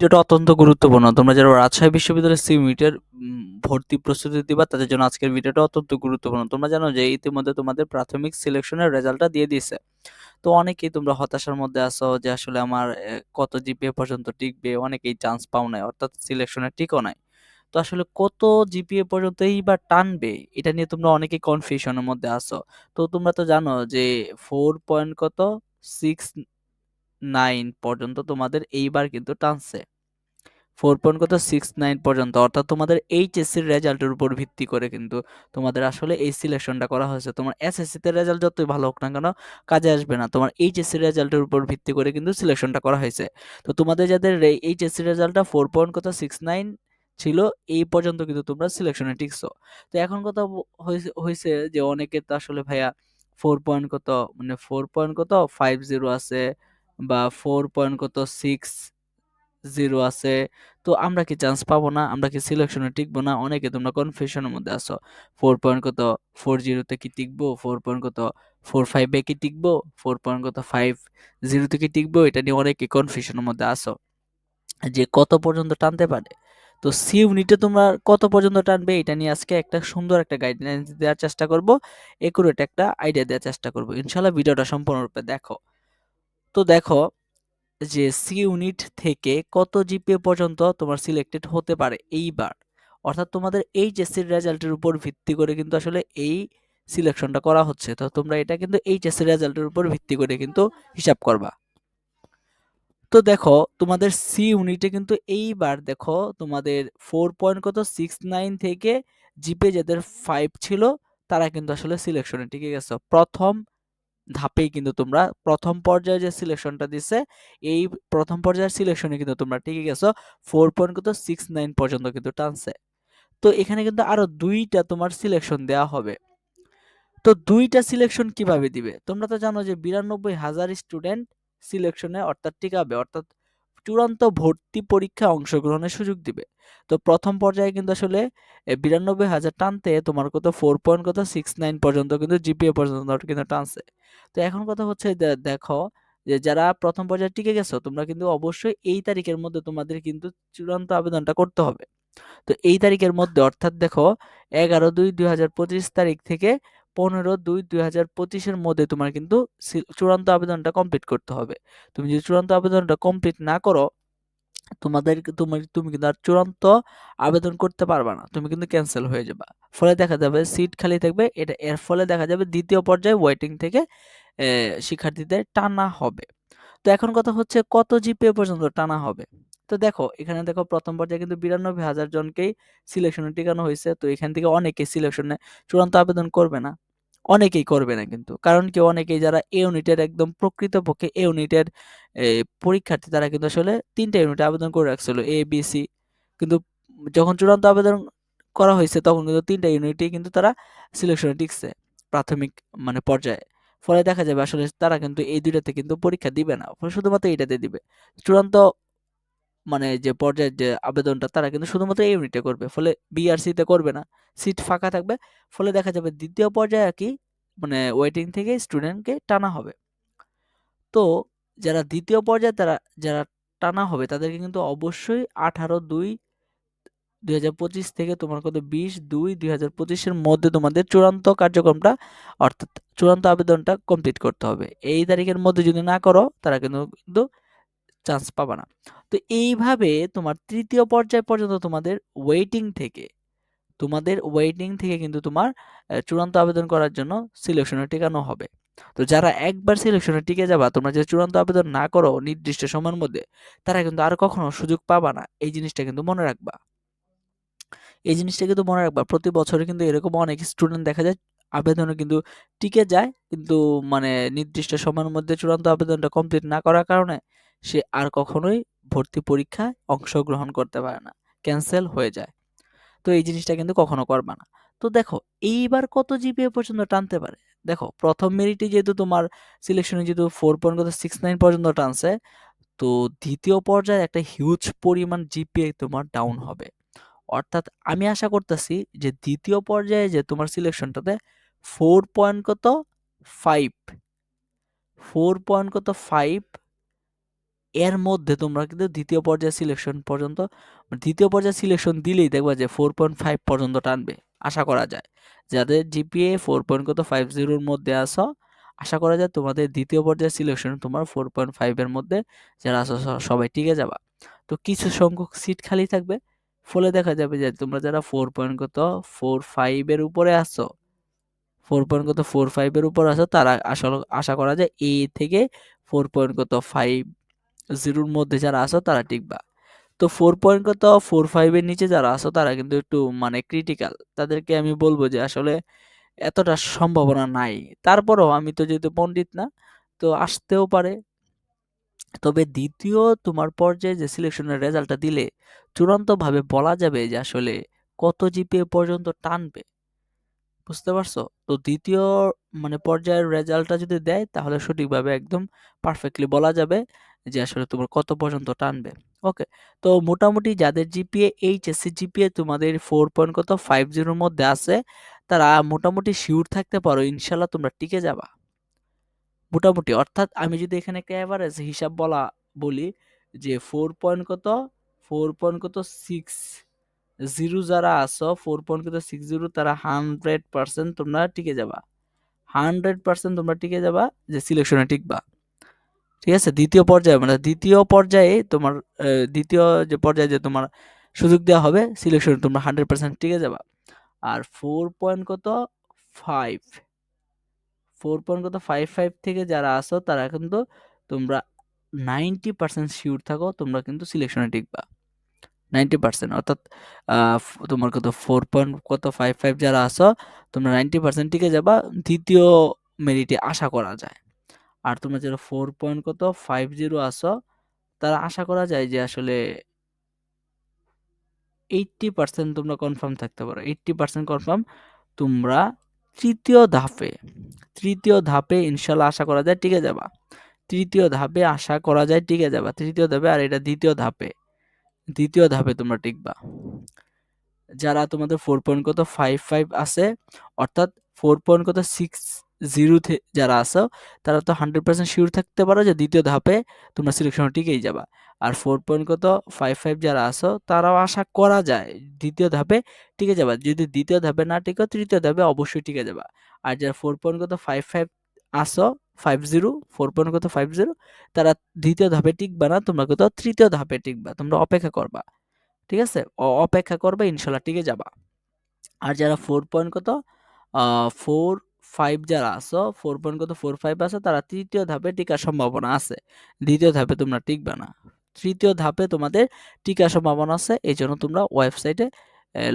ভিডিওটা অত্যন্ত গুরুত্বপূর্ণ। তোমরা যারা রাজশাহী বিশ্ববিদ্যালয়ের সিউমিটের ভর্তি প্রস্তুতি দিবা, তাদের জন্য আজকের ভিডিওটা অত্যন্ত গুরুত্বপূর্ণ। তোমরা জানো যে ইতিমধ্যে তোমাদের প্রাথমিক সিলেকশনের রেজাল্টটা দিয়ে দিয়েছে। তো অনেকেই তোমরা হতাশার মধ্যে আছো যে আসলে আমার কত জিপিএ পর্যন্ত টিকবে, অনেকেই চান্স পাও নাই, অর্থাৎ সিলেকশনে টিকও নাই। তো আসলে কত জিপিএ পর্যন্ত এইবার টানবে, এটা নিয়ে তোমরা অনেকেই কনফিউশনের মধ্যে আছো। তো তোমরা তো জানো যে ফোর পয়েন্ট কত? সিক্স নাইন পর্যন্ত তোমাদের এইবার কিন্তু টানছে। ফোর পয়েন্ট কত? সিক্স নাইন পর্যন্ত। অর্থাৎ তোমাদের এইচএসসির রেজাল্টের উপর ভিত্তি করে কিন্তু তোমাদের আসলে এই সিলেকশনটা করা হয়েছে। তোমার এসএসসিতে রেজাল্ট যতই ভালো হোক না কেন, কাজে আসবে না। তোমার এইচএসসির রেজাল্টের উপর ভিত্তি করে কিন্তু সিলেকশনটা করা হয়েছে। তো তোমাদের যাদের এইচএসসি রেজাল্টটা ফোর পয়েন্ট কত? সিক্স নাইন ছিল, এই পর্যন্ত কিন্তু তোমরা সিলেকশনে টিকছো। তো এখন কথা হয়েছে যে অনেকে তো আসলে ভাইয়া ফোর পয়েন্ট কত? মানে ফোর পয়েন্ট কত? ফাইভ জিরো আছে। বা ফোর পয়েন্ট কত সিক্স জিরো আছে, তো আমরা কি চান্স পাবো না? আমরা কি সিলেকশনে টিকবো না? অনেকে তোমরা কনফিউশনের মধ্যে আসো ফোর পয়েন্ট কত ফোর জিরোতে কি টিকবো? ফোর পয়েন্ট কত ফোর ফাইভে কি টিকবো? ফোর পয়েন্ট কত ফাইভ জিরোতে কি টিকবো? এটা নিয়ে অনেকে কনফিউশনের মধ্যে আসো যে কত পর্যন্ত টানতে পারে? তো সি ইউনিটে তোমরা কত পর্যন্ত টানবে? এটা নিয়ে আজকে একটা সুন্দর একটা গাইডলাইন দেওয়ার চেষ্টা করব একুরেট একটা আইডিয়া দেওয়ার চেষ্টা করব। ইনশাল্লাহ ভিডিওটা সম্পূর্ণরূপে দেখো। তো দেখো, যে সি ইউনিট থেকে কত জিপিএ পর্যন্ত তোমার সিলেক্টেড হতে পারে এইবার। অর্থাৎ তোমাদের এইচএসসির রেজাল্টের উপর ভিত্তি করে কিন্তু আসলে এই সিলেকশনটা করা হচ্ছে। তো তোমরা এটা কিন্তু এইচএসসি রেজাল্টের উপর ভিত্তি করে কিন্তু হিসাব করবা। তো দেখো, তোমাদের সি ইউনিটে কিন্তু এইবার দেখো, তোমাদের ফোর পয়েন্ট কত? সিক্স নাইন থেকে জিপে যাদের ফাইভ ছিল, তারা কিন্তু আসলে সিলেকশনে টিকে গেছে। প্রথম ধাপেই কিন্তু তোমরা প্রথম পর্যায়ে যে সিলেকশনটা দিছে, এই প্রথম পর্যায়ের সিলেকশনে কিন্তু তোমরা টিকে গেছো ফোর পয়েন্ট কিন্তু সিক্স নাইন পর্যন্ত কিন্তু টানছে। তো এখানে কিন্তু আরও দুইটা তোমার সিলেকশন দেওয়া হবে। তো দুইটা সিলেকশন কীভাবে দিবে? তোমরা তো জানো যে বিরানব্বই হাজার স্টুডেন্ট সিলেকশনে অর্থাৎ টিকাবে, অর্থাৎ চূড়ান্ত ভর্তি পরীক্ষায় অংশগ্রহণের সুযোগ দিবে। তো প্রথম পর্যায়ে কিন্তু আসলে বিরানব্বই হাজার টানতে তোমার কত ফোর পয়েন্ট কত সিক্স নাইন পর্যন্ত কিন্তু জিপিএ পর্যন্ত কিন্তু টানছে। তো এখন কথা হচ্ছে দেখো যে যারা প্রথম পর্যায়ে টিকে গেছো, তোমরা কিন্তু অবশ্যই এই তারিখের মধ্যে তোমাদের কিন্তু চূড়ান্ত আবেদনটা করতে হবে। তো এই তারিখের মধ্যে অর্থাৎ দেখো, এগারো দুই দুই হাজার পঁচিশ তারিখ থেকে পনেরো দুই দুই হাজার পঁচিশের মধ্যে তোমার কিন্তু চূড়ান্ত আবেদনটা কমপ্লিট করতে হবে। তুমি যদি চূড়ান্ত আবেদনটা কমপ্লিট না করো, তোমাদের তোমার তুমি কিন্তু আর চূড়ান্ত আবেদন করতে পারবা না, তুমি কিন্তু ক্যান্সেল হয়ে যাবে। ফলে দেখা যাবে সিট খালি থাকবে, এটা, এর ফলে দেখা যাবে দ্বিতীয় পর্যায়ে ওয়েটিং থেকে শিক্ষার্থীদের টানা হবে। তো এখন কথা হচ্ছে কত জিপিএ পর্যন্ত টানা হবে? তো দেখো, এখানে দেখো প্রথম পর্যায়ে কিন্তু বিরানব্বই হাজার জনকেই সিলেকশনে টিকানো হয়েছে, তো এখান থেকে অনেকে সিলেকশনে চূড়ান্ত আবেদন করবে না। অনেকেই করবে না কিন্তু। কারণ কি অনেকেই যারা এ ইউনিটের একদম প্রকৃতপক্ষে এ ইউনিটের পরীক্ষার্থী, তারা কিন্তু আসলে তিনটা ইউনিটে আবেদন করে রাখছিল এ বি সি কিন্তু যখন চূড়ান্ত আবেদন করা হয়েছে, তখন কিন্তু তিনটা ইউনিটে কিন্তু তারা সিলেকশনে টিকছে প্রাথমিক মানে পর্যায়ে। ফলে দেখা যাবে আসলে তারা কিন্তু এই দুইটাতে কিন্তু পরীক্ষা দিবে না শুধুমাত্র এইটাতে দিবে। চূড়ান্ত মানে যে পর্যায়ের যে আবেদনটা, তারা কিন্তু শুধুমাত্র এই ইউনিটে করবে। ফলে বিআরসিতে করবে না। সিট ফাঁকা থাকবে। ফলে দেখা যাবে দ্বিতীয় পর্যায়ে আর কি মানে ওয়েটিং থেকে স্টুডেন্টকে টানা হবে। তো যারা দ্বিতীয় পর্যায়ে তারা, যারা টানা হবে, তাদেরকে কিন্তু অবশ্যই আঠারো দুই দুই হাজার পঁচিশ থেকে তোমার কত? বিশ দুই দুই হাজার পঁচিশের মধ্যে তোমাদের চূড়ান্ত কার্যক্রমটা, অর্থাৎ চূড়ান্ত আবেদনটা কমপ্লিট করতে হবে। এই তারিখের মধ্যে যদি না করো, তারা কিন্তু কিন্তু চান্স পাবা না। তো এইভাবে তোমার তৃতীয় পর্যায় পর্যন্ত তোমাদের ওয়েটিং থেকে, তোমাদের ওয়েটিং থেকে কিন্তু তোমার চূড়ান্ত আবেদন করার জন্য সিলেকশনে টিকানো হবে। তো যারা একবার সিলেকশনে টিকে যাবা, তোমরা যে চূড়ান্ত আবেদন না করো নির্দিষ্ট সময়ের মধ্যে, তারা কিন্তু আর কখনো সুযোগ পাবা না। এই জিনিসটা কিন্তু মনে রাখবা। এই জিনিসটা কিন্তু মনে রাখবা, প্রতি বছরে কিন্তু এরকম অনেক স্টুডেন্ট দেখা যায় আবেদনে কিন্তু টিকে যায়, কিন্তু মানে নির্দিষ্ট সময়ের মধ্যে চূড়ান্ত আবেদনটা কমপ্লিট না করার কারণে সে আর কখনোই ভর্তি পরীক্ষায় অংশগ্রহণ করতে পারে না ক্যান্সেল হয়ে যায়। তো এই জিনিসটা কিন্তু কখনো করবা না। তো দেখো, এইবার কত জিপিএ পর্যন্ত টানতে পারে? দেখো, প্রথম মেরিটে যেহেতু তোমার সিলেকশনে যেহেতু ফোর পয়েন্ট কত সিক্স নাইন পর্যন্ত টানছে, তো দ্বিতীয় পর্যায়ে একটা হিউজ পরিমাণ জিপিএ তোমার ডাউন হবে। অর্থাৎ আমি আশা করতেছি যে দ্বিতীয় পর্যায়ে যে তোমার সিলেকশনটাতে ফোর পয়েন্ট কত ফাইভ ফোর পয়েন্ট কত ফাইভ এর মধ্যে তোমরা কিন্তু দ্বিতীয় পর্যায়ে সিলেকশন পর্যন্ত দ্বিতীয় পর্যায়ে সিলেকশন দিলেই দেখবা যে ফোর পয়েন্ট ফাইভ পর্যন্ত টানবে। আশা করা যায়। যাদের জিপিএ ফোর পয়েন্ট কত ফাইভ জিরোর মধ্যে আসো আশা করা যায় তোমাদের দ্বিতীয় পর্যায়ে সিলেকশন তোমার ফোর পয়েন্ট ফাইভের মধ্যে যারা আসো সবাই টিকে যাবা। তো কিছু সংখ্যক সিট খালি থাকবে। ফলে দেখা যাবে যে তোমরা যারা ফোর পয়েন্ট কত ফোর ফাইভের উপরে আসো ফোর পয়েন্ট কত ফোর ফাইভের উপর আসো তারা আসলে, আশা করা যায় এ থেকে ফোর পয়েন্ট কত ফাইভ জিরোর মধ্যে যারা আসো তারা টিকবা। তো ফোর পয়েন্ট কত? ফোর ফাইভের নিচে যারা আসো তারা কিন্তু একটু মানে ক্রিটিক্যাল তাদেরকে আমি বলব যে আসলে এতটা সম্ভাবনা নাই। তারপরও আমি তো যেহেতু পণ্ডিত না, তো আসতেও পারে। তবে দ্বিতীয় তোমার পর্যায়ে যে সিলেকশনের রেজাল্টটা দিলে চূড়ান্তভাবে বলা যাবে যে আসলে কত জিপিএ পর্যন্ত টানবে। বুঝতে পারছ? তো দ্বিতীয় মানে পর্যায়ের রেজাল্টটা যদি দেয় তাহলে সঠিকভাবে একদম পারফেক্টলি বলা যাবে। যে আসলে তোমার কত পর্যন্ত টানবে। ওকে তো মোটামুটি যাদের জিপিএ এইচএসসি জিপিএ তোমাদের ফোর পয়েন্ট কত ফাইভ জিরোর মধ্যে আছে, তারা মোটামুটি শিওর থাকতে পারো, ইনশাল্লাহ তোমরা টিকে যাবা। মোটামুটি, অর্থাৎ আমি যদি এখানে একটা অ্যাভারেজ হিসাব বলা, বলি, যে ফোর পয়েন্ট কত ফোর পয়েন্ট কত সিক্স জিরো যারা আসো ফোর পয়েন্ট কত সিক্স জিরো তারা হান্ড্রেড পার্সেন্ট তোমরা টিকে যাবা। হান্ড্রেড পার্সেন্ট তোমরা টিকে যাবা, যে সিলেকশনে টিকবা। ঠিক আছে? দ্বিতীয় পর্যায়ে মানে দ্বিতীয় পর্যায়ে তোমার দ্বিতীয় যে পর্যায়ে যে তোমার সুযোগ দেওয়া হবে সিলেকশনে তোমরা হান্ড্রেড পার্সেন্ট টিকে যাবা। আর ফোর পয়েন্ট কত? ফাইভ ফোর পয়েন্ট কত? ফাইভ ফাইভ থেকে যারা আসো তারা কিন্তু তোমরা নাইনটি পার্সেন্ট শিওর থাকো, তোমরা কিন্তু সিলেকশনে টিকবা। নাইনটি পার্সেন্ট অর্থাৎ তোমার কত? ফোর পয়েন্ট কত? ফাইভ ফাইভ যারা আসো তোমরা নাইনটি পার্সেন্ট টিকে যাবা। দ্বিতীয় মেরিটে আশা করা যায়। আর তোমরা যারা ফোর পয়েন্ট কত ফাইভ জিরো আসো তারা আশা করা যায় যে আসলে এইটটি পার্সেন্ট তোমরা কনফার্ম থাকতে পারো। এইটটি পার্সেন্ট কনফার্ম তোমরা তৃতীয় ধাপে তৃতীয় ধাপে ইনশাল্লাহ আশা করা যায় টিকে যাবা। তৃতীয় ধাপে আশা করা যায় টিকে যাবা। তৃতীয় ধাপে আর এটা দ্বিতীয় ধাপে দ্বিতীয় ধাপে তোমরা টিকবা। যারা তোমাদের ফোর পয়েন্ট কত ফাইভ ফাইভ আছে, অর্থাৎ ফোর পয়েন্ট কত সিক্স জিরো যারা আছো, তারা তো হান্ড্রেড পার্সেন্ট শিওর থাকতে পারো যে দ্বিতীয় ধাপে তোমরা সিলেকশন টিকেই যাবা। আর ফোর পয়েন্ট কত? ফাইভ ফাইভ যারা আছো, তারাও আশা করা যায় দ্বিতীয় ধাপে টিকে যাবা। যদি দ্বিতীয় ধাপে না টিকো, তৃতীয় ধাপে অবশ্যই টিকে যাবা। আর যারা ফোর পয়েন্ট কত? ফাইভ ফাইভ আসো ফাইভ জিরো ফোর পয়েন্ট কত? ফাইভ জিরো তারা দ্বিতীয় ধাপে টিকবা না, তোমরা কত? তৃতীয় ধাপে টিকবা, তোমরা অপেক্ষা করবা। ঠিক আছে? অপেক্ষা করবে, ইনশাল্লাহ টিকে যাবা। আর যারা ফোর পয়েন্ট কত? ফোর ফাইভ যারা আছো ফোর পয়েন্ট কত? ফোর ফাইভ আছে, তারা তৃতীয় ধাপে টিকার সম্ভাবনা আছে। দ্বিতীয় ধাপে তোমরা টিকবে না। তৃতীয় ধাপে তোমাদের টিকার সম্ভাবনা আছে এই জন্য তোমরা ওয়েবসাইটে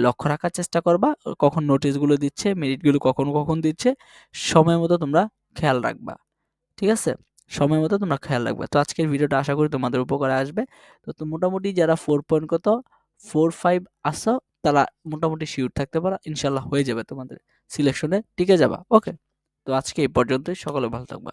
লক্ষ্য রাখার চেষ্টা করবা। কখন নোটিশগুলো দিচ্ছে মেরিটগুলো কখন কখন দিচ্ছে, সময় মতো তোমরা খেয়াল রাখবা। ঠিক আছে? সময় মতো তোমরা খেয়াল রাখবে। তো আজকের ভিডিওটা আশা করি তোমাদের উপকারে আসবে। তো মোটামুটি যারা ফোর পয়েন্ট কত? ফোর ফাইভ আসো তারা মোটামুটি শিওর থাকতে পারো। ইনশাল্লাহ হয়ে যাবে তোমাদের। সিলেকশনে টিকে যাবা। ওকে তো আজকে এই পর্যন্তই। সকলে ভালো থাকবা।